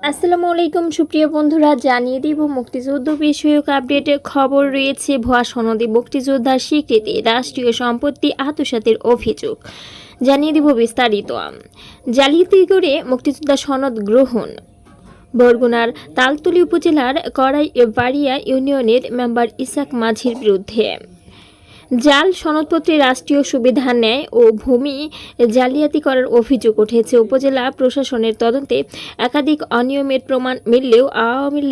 আসসালামু আলাইকুম, সুপ্রিয় বন্ধুরা, জানিয়ে দিব মুক্তিযুদ্ধ বিষয়ক আপডেটে খবর রয়েছে, ভুয়া সনদে মুক্তিযোদ্ধার স্বীকৃতি, রাষ্ট্রীয় সম্পত্তি আত্মসাতের অভিযোগ। জানিয়ে দিব বিস্তারিত। জালিয়াতি করে মুক্তিযোদ্ধা সনদ গ্রহণ। বরগুনার তালতলী উপজেলার কড়াই বাড়িয়া ইউনিয়নের মেম্বার ইসাক মাঝির বিরুদ্ধে। জাল সনদপত্রে রাষ্ট্রীয় সুবিধা নেয় ও ভূমি জালিয়াতি করার অভিযোগ উঠেছে। উপজেলা প্রশাসনের তদন্তে একাধিক অনিয়মের প্রমাণ মিললেও আওয়ামী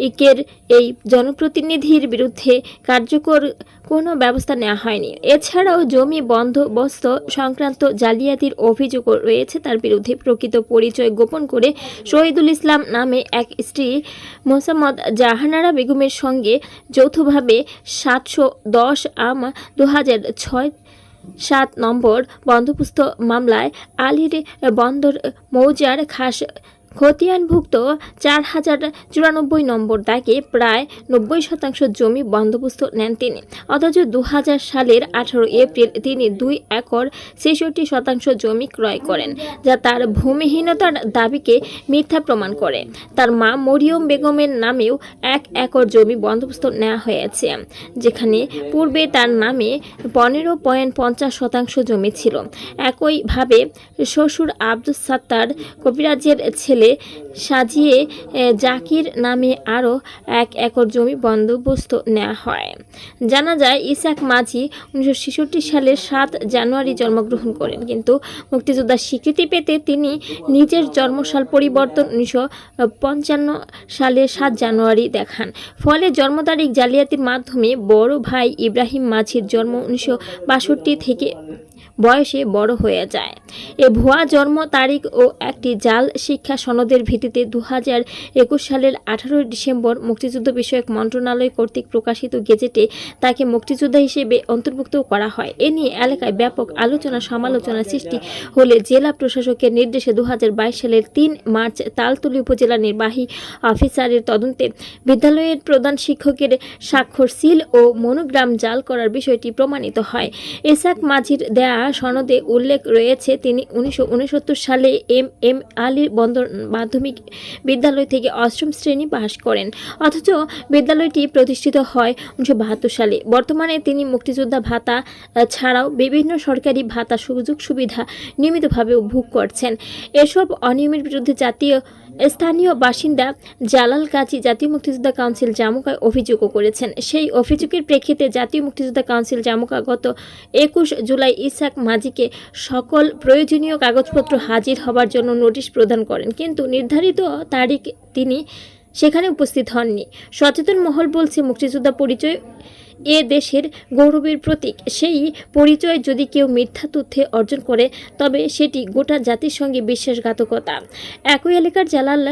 লীগের এই জনপ্রতিনিধির বিরুদ্ধে কার্যকর কোনো ব্যবস্থা নেওয়া হয়নি। এছাড়াও জমি বন্দোবস্ত সংক্রান্ত জালিয়াতির অভিযোগও রয়েছে। তার বিরুদ্ধে প্রকৃত পরিচয় গোপন করে শহীদুল ইসলাম নামে এক স্ত্রী মোসাম্মদ জাহানারা বেগমের সঙ্গে যৌথভাবে সাতশো দশ আম দু হাজার ছয় সাত নম্বর বন্দোবস্ত মামলায় আলির বন্দর মৌজার খাস খতিয়ানভুক্ত চার হাজার চুরানব্বই নম্বর দাগে প্রায় নব্বই শতাংশ জমি বন্দোবস্ত নেন তিনি। অথচ দু হাজার সালের আঠারো এপ্রিল তিনি দুই একর ছেষট্টি শতাংশ জমি ক্রয় করেন, যা তার ভূমিহীনতার দাবিকে মিথ্যা প্রমাণ করে। তার মা মরিয়ম বেগমের নামেও এক একর জমি বন্দোবস্ত নেওয়া হয়েছে, যেখানে পূর্বে তার নামে পনেরো পয়েন্ট পঞ্চাশ শতাংশ জমি ছিল। একইভাবে শ্বশুর আব্দুস সাত্তার কবিরাজের ছেলে সাজিয়ে জাকির নামে আরও এক একর জমি বন্দোবস্ত নেওয়া হয়। জানা যায় ইসাক মাঝি উনিশশো সালের সাত জানুয়ারি জন্মগ্রহণ করেন। কিন্তু মুক্তিযোদ্ধার স্বীকৃতি পেতে তিনি নিজের জন্মসাল পরিবর্তন উনিশশো পঞ্চান্ন সালের সাত জানুয়ারি দেখান। ফলে জন্ম তারিখ জালিয়াতির মাধ্যমে বড় ভাই ইব্রাহিম মাঝির জন্ম উনিশশো বাষট্টি থেকে বয়সে বড় হয়ে যায়। এ ভুয়া জন্ম তারিখ ও একটি জাল শিক্ষা সনদের ভিত্তিতে দু হাজার একুশ সালের আঠারোই ডিসেম্বর মুক্তিযুদ্ধ বিষয়ক মন্ত্রণালয় কর্তৃক প্রকাশিত গেজেটে তাকে মুক্তিযোদ্ধা হিসেবে অন্তর্ভুক্ত করা হয়। এ নিয়ে এলাকায় ব্যাপক আলোচনা সমালোচনা সৃষ্টি হলে জেলা প্রশাসকের নির্দেশে দু হাজার বাইশ সালের তিন মার্চ তালতলী উপজেলা নির্বাহী অফিসারের তদন্তে বিদ্যালয়ের প্রধান শিক্ষকের স্বাক্ষর, সিল ও মনোগ্রাম জাল করার বিষয়টি প্রমাণিত হয়। এসাক মাঝির দেয়া সনদে উল্লেখ রয়েছে, তিনি উনিশশো সালে এম এম আলী বন্দর মাধ্যমিক বিদ্যালয় থেকে অষ্টম শ্রেণি পাশ করেন। অথচ বিদ্যালয়টি প্রতিষ্ঠিত হয় উনিশশো বাহাত্তর সালে। বর্তমানে তিনি মুক্তিযোদ্ধা ভাতা ছাড়াও বিভিন্ন সরকারি ভাতা সুযোগ সুবিধা নিয়মিতভাবে ভোগ করছেন। এসব অনিয়মের বিরুদ্ধে জাতীয় স্থানীয় বাসিন্দা জালাল কাজী জাতীয় মুক্তিযোদ্ধা কাউন্সিল জামুকায় অভিযোগও করেছেন। সেই অভিযোগের প্রেক্ষিতে জাতীয় মুক্তিযোদ্ধা কাউন্সিল জামুকা গত একুশ জুলাই ইসাক মাঝিকে সকল প্রয়োজনীয় কাগজপত্র হাজির হবার জন্য নোটিশ প্রদান করেন। কিন্তু নির্ধারিত তারিখ তিনি সেখানে উপস্থিত হননি। সচেতন মহল বলছে, মুক্তিযোদ্ধা পরিচয় এ দেশের গৌরবের প্রতীক। সেই পরিচয় যদি কেউ মিথ্যা তথ্যে অর্জন করে, তবে সেটি গোটা জাতির সঙ্গে বিশ্বাসঘাতকতা। একই এলাকার জালাল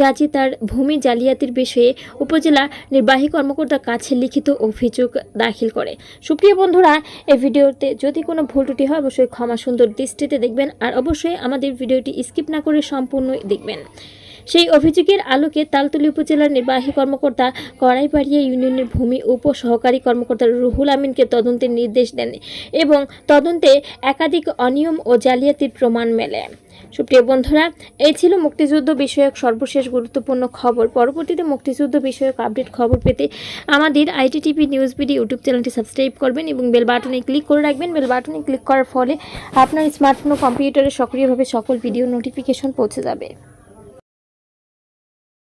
গাজী তার ভূমি জালিয়াতির বিষয়ে উপজেলা নির্বাহী কর্মকর্তার কাছে লিখিত অভিযোগ দাখিল করে। সুপ্রিয় বন্ধুরা, এই ভিডিওতে যদি কোনো ভুল ত্রুটি হয়, অবশ্যই ক্ষমা সুন্দর দৃষ্টিতে দেখবেন আর অবশ্যই আমাদের ভিডিওটি স্কিপ না করে সম্পূর্ণই দেখবেন। সেই অভিযোগের আলোকে তালতলী উপজেলার নির্বাহী কর্মকর্তা কড়াইবাড়িয়া ইউনিয়নের ভূমি উপ সহকারী কর্মকর্তা রুহুল আমিনকে তদন্তের নির্দেশ দেন এবং তদন্তে একাধিক অনিয়ম ও জালিয়াতির প্রমাণ মেলে। সুপ্রিয় বন্ধুরা, এই ছিল মুক্তিযুদ্ধ বিষয়ক সর্বশেষ গুরুত্বপূর্ণ খবর। পরবর্তীতে মুক্তিযুদ্ধ বিষয়ক আপডেট খবর পেতে আমাদের আইটিটিভি নিউজ বিডি ইউটিউব চ্যানেলটি সাবস্ক্রাইব করবেন এবং বেল বাটনে ক্লিক করে রাখবেন। বেল বাটনে ক্লিক করার ফলে আপনার স্মার্টফোন ও কম্পিউটারে সক্রিয়ভাবে সকল ভিডিও নোটিফিকেশন পৌঁছে যাবে।